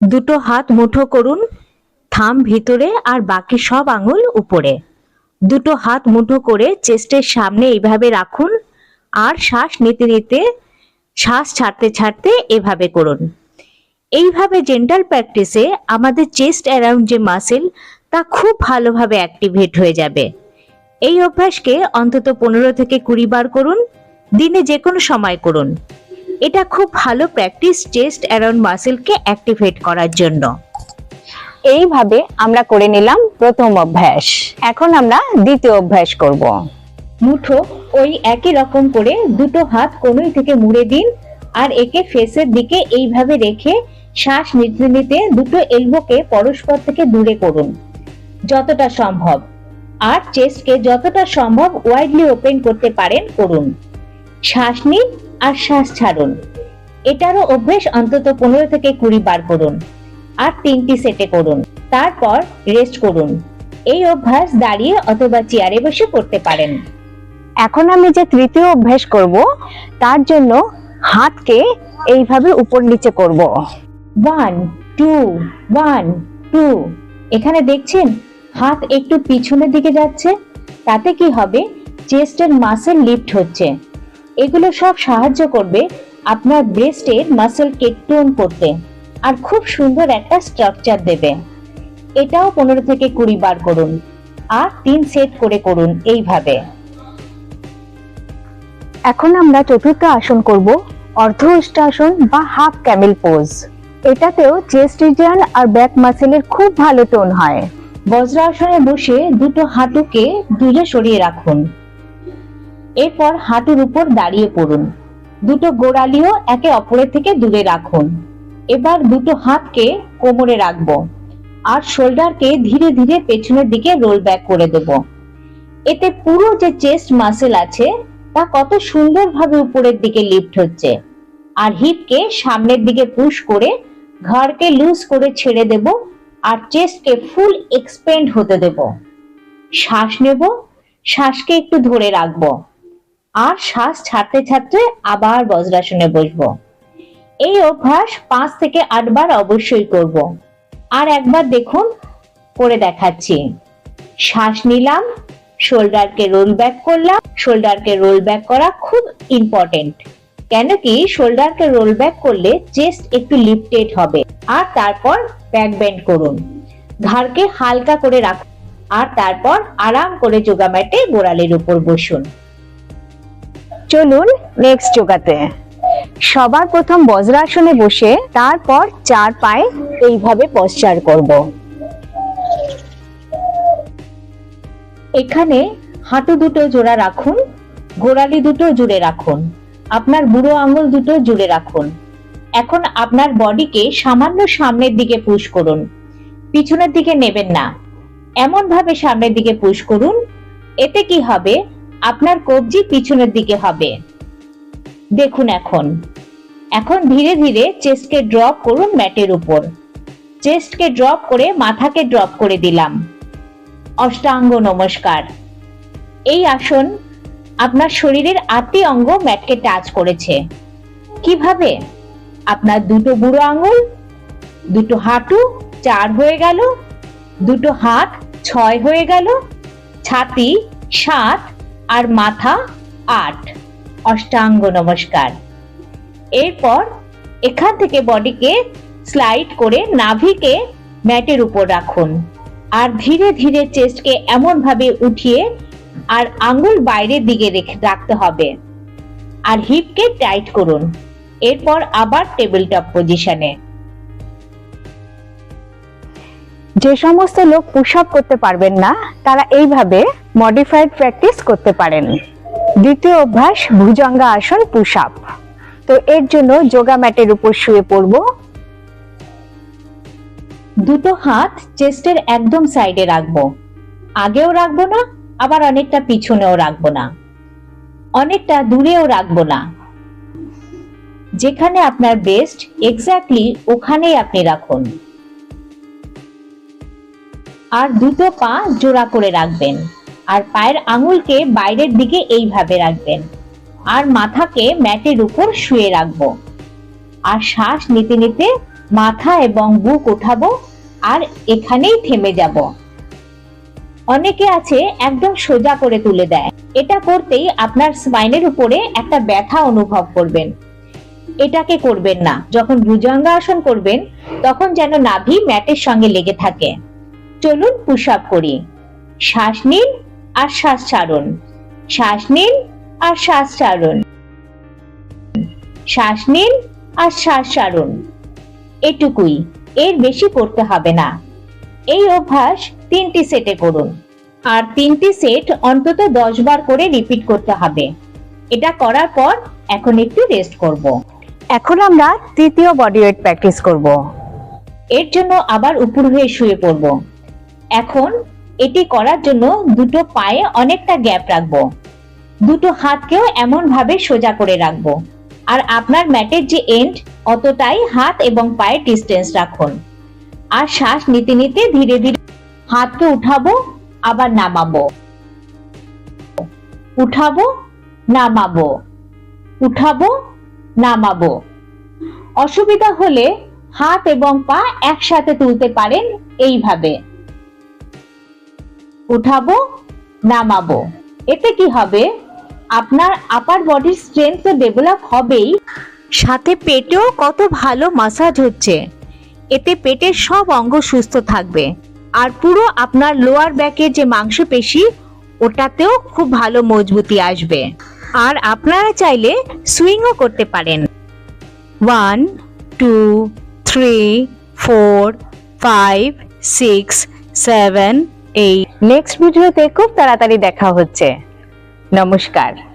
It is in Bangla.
দুটো হাত মুঠো করুন, থাম ভিতরে আর বাকি সব আঙুল উপরে। দুটো হাত মুঠো করে চেস্টের সামনে এইভাবে রাখুন, আর শ্বাস নিতে নিতে, শ্বাস ছাড়তে ছাড়তে এভাবে করুন। এইভাবে জেন্টাল প্র্যাকটিসে আমাদের চেস্ট অ্যারাউন্ড যে মাসেল তা খুব ভালোভাবে অ্যাক্টিভেট হয়ে যাবে। এই অভ্যাসকে অন্তত পনেরো থেকে কুড়ি বার করুন, দিনে যে কোনো সময় করুন। এটা খুব ভালো প্র্যাকটিস চেস্ট অ্যারাউন্ড মাসেলকে অ্যাক্টিভেট করার জন্য। এইভাবে আমরা করে নিলাম প্রথম অভ্যাস। এখন আমরা দ্বিতীয় অভ্যাস করব। মুঠো ওই একই রকম করে দুটো হাত কোনোই থেকে মুড়ে দিন আর একে ফেসের দিকে এইভাবে রেখে শ্বাস নিতে নিতে দুটো এলবোকে পরস্পর থেকে দূরে করুন যতটা সম্ভব। আর চেস্টকে যতটা সম্ভব ওয়াইডলি ওপেন করতে পারেন করুন। শ্বাস নিন আর শ্বাস ছাড়ুন। এটারও অভ্যেস অন্তত পনেরো থেকে কুড়ি বার করুন আর তিনটি সেটে করুন। তারপর রেস্ট করুন। এই অভ্যাস দাঁড়িয়ে অথবা চেয়ারে বসে করতে পারেন। এখন আমি যে তৃতীয় অভ্যাস করব তার জন্য হাতকে এইভাবে উপর নিচে করব। ওয়ান টু ওয়ান টু এখানে দেখছেন হাত একটু পিছনের দিকে যাচ্ছে তাতে কি হবে? চেস্টের মাসেল লিফট হচ্ছে। এগুলো সব সাহায্য করবে আপনার ব্রেস্টের মাসেলকে টোন করতে আর খুব সুন্দর একটা স্ট্রাকচার দেবে। এটাও পনেরো থেকে কুড়ি বার করুন আর তিন সেট করে করুন এইভাবে। এখন আমরা চতুর্থ আসন করব অর্ধ আসন বা হাফ ক্যামেল পোজ এটাতেও চেস্ট রিজিয়ন আর ব্যাক মাসেলের খুব ভালো টোন হয়। বজ্রাসনে বসে দুটো হাঁটুকে দূরে সরিয়ে রাখুন। এরপর হাঁটুর উপর দাঁড়িয়ে পড়ুন। দুটো গোড়ালিও একে অপরের থেকে দূরে রাখুন। এবার দুটো হাতকে কোমরে রাখব আর শোল্ডারকে ধীরে ধীরে পেছনের দিকে রোল ব্যাক করে দেব। এতে পুরো যে চেস্ট মাসেল আছে, তা কত সুন্দরভাবে উপরের দিকে লিফট হচ্ছে আর হিপকে সামনের দিকে পুশ করে ঘাড়কে লুজ করে ছেড়ে দেব আর চেস্টকে ফুল এক্সপেন্ড হতে দেব। শ্বাস নেব, শ্বাসকে একটু ধরে রাখব। আর শ্বাস ছাড়তে ছাড়তে আবার বজ্রাসনে বসবো। এই অভ্যাস পাঁচ থেকে আটবার অবশ্যই করব। আর একবার দেখুন, করে দেখাচ্ছি। শ্বাস নিলাম, শোল্ডারকে রোল ব্যাক করলাম। শোল্ডারকে রোল ব্যাক করা খুব ইম্পর্টেন্ট কেন কি, শোল্ডারকে রোল ব্যাক করলে চেস্ট একটু লিফটেড হবে। আর তারপর ব্যাক বেন্ড করুন। ঘাড়কে হালকা করে রাখুন। আর তারপর আরাম করে যোগা ম্যাটে গোড়ালির উপর বসুন। চলুন নেক্সট যোগাতে সবার প্রথম বজ্রাসনে বসে তারপর চার পায়ে এইভাবে পশ্চার করব। এখানে হাঁটু দুটো জোড়া রাখুন, গোড়ালি দুটো জুড়ে রাখুন, আপনার বুড়ো আঙুল দুটো জুড়ে রাখুন। এখন আপনার বডিকে সামান্য সামনের দিকে পুশ করুন, পিছনের দিকে নেবেন না। এমন ভাবে সামনের দিকে পুশ করুন, এতে কি হবে? আপনার কবজি পিছনের দিকে হবে। দেখুন এখন। এখন ধীরে ধীরে চেস্টকে ড্রপ করুন ম্যাটের উপর। চেস্টকে ড্রপ করে মাথাকে ড্রপ করে দিলাম। অষ্টাঙ্গ নমস্কার। এই আসন আপনার শরীরের আটটি অঙ্গ ম্যাটকে টাচ করেছে। কীভাবে? আপনার দুটো বুড়ো আঙুল, দুটো হাঁটু, চার হয়ে গেল, দুটো হাত, ছয় হয়ে গেল, ছাতি, সাত আর মাথা আট। অষ্টাঙ্গ নমস্কার। এরপর এখান থেকে বডিকে স্লাইড করে নাভিকে ম্যাটের উপর রাখুন। আর ধীরে ধীরে চেস্টকে এমন ভাবে উঠিয়ে আর আঙ্গুল বাইরের দিকে রেখে রাখতে হবে। আর হিপকে টাইট করুন। এরপর আবার টেবিল টপ পজিশনে। যে সমস্ত লোক পুশ করতে পারবেন না, তারা এইভাবে মডিফাইড প্র্যাকটিস করতে পারেন। দ্বিতীয় অভ্যাস, ভুজঙ্গা আসন পুশ আপ তো এর জন্য যোগা ম্যাটের উপর শুয়ে পড়ব। দুটো হাত চেস্টের একদম সাইডে রাখব। আগেও রাখব না, আবার অনেকটা পিছনেও রাখব না। অনেকটা দূরেও রাখব না। যেখানে আপনার বেস্ট এক্স্যাক্টলি ওখানেই আপনি রাখুন। আর দুটো পা জোড়া করে রাখবেন। আর পায়ের আঙুলকে বাইরের দিকে এইভাবে রাখবেন। আর মাথাকে ম্যাটের উপর শুয়ে রাখব। আর শ্বাস নিতে নিতে মাথা এবং বুক উঠাবো আর এখানেই থেমে যাব। অনেকে আছে একদম সোজা করে তুলে দেয়। এটা করতেই আপনার স্পাইনের উপরে একটা ব্যথা অনুভব করবেন। এটাকে করবেন না। যখন ভুজঙ্গাসন করবেন, তখন যেন নাভি ম্যাটের সঙ্গে লেগে থাকে। চলুন পুশ করি। শ্বাস নিন আর শ্বাস ছাড়ুন। শ্বাস নিন আর শ্বাস ছাড়ুন। শ্বাস নিন আর শ্বাস ছাড়ুন। এটুকুই। এর বেশি করতে হবে না। এই অভ্যাস তিনটি সেটে করুন। আর তিনটি সেট অন্তত দশ বার করে রিপিট করতে হবে। এটা করার পর এখন একটু রেস্ট করব। এখন আমরা তৃতীয় বডি ওয়েট প্র্যাকটিস করব। এর জন্য আবার উপর হয়ে শুয়ে পড়ব। এখন এটি করার জন্য দুটো পায়ে অনেকটা গ্যাপ রাখব। দুটো হাতকেও এমন ভাবে সোজা করে রাখব। আর আপনার ম্যাটের যে এন্ড অতটাই হাত এবং পায়ের ডিস্টেন্স রাখুন। আর শ্বাস নিতে নিতে ধীরে ধীরে হাতকে উঠাবো, আবার নামাবো। উঠাবো নামাবো। উঠাবো, নামাবো। অসুবিধা হলে হাত এবং পা একসাথে তুলতে পারেন এইভাবে। উঠাবো, নামাবো। এতে কি হবে? আপনার আপার বডির স্ট্রেংথ তো ডেভেলপ হবেই। সাথে পেটেও কত ভালো মাসাজ হচ্ছে। এতে পেটের সব অঙ্গ সুস্থ থাকবে। আর পুরো আপনার লোয়ার ব্যাকের যে মাংসপেশি, ওটাতেও খুব ভালো মজবুতি আসবে। আর আপনারা চাইলে সুইংও করতে পারেন। One two three four five six seven eight next ভিডিওতে খুব তাড়াতাড়ি দেখা হচ্ছে। নমস্কার।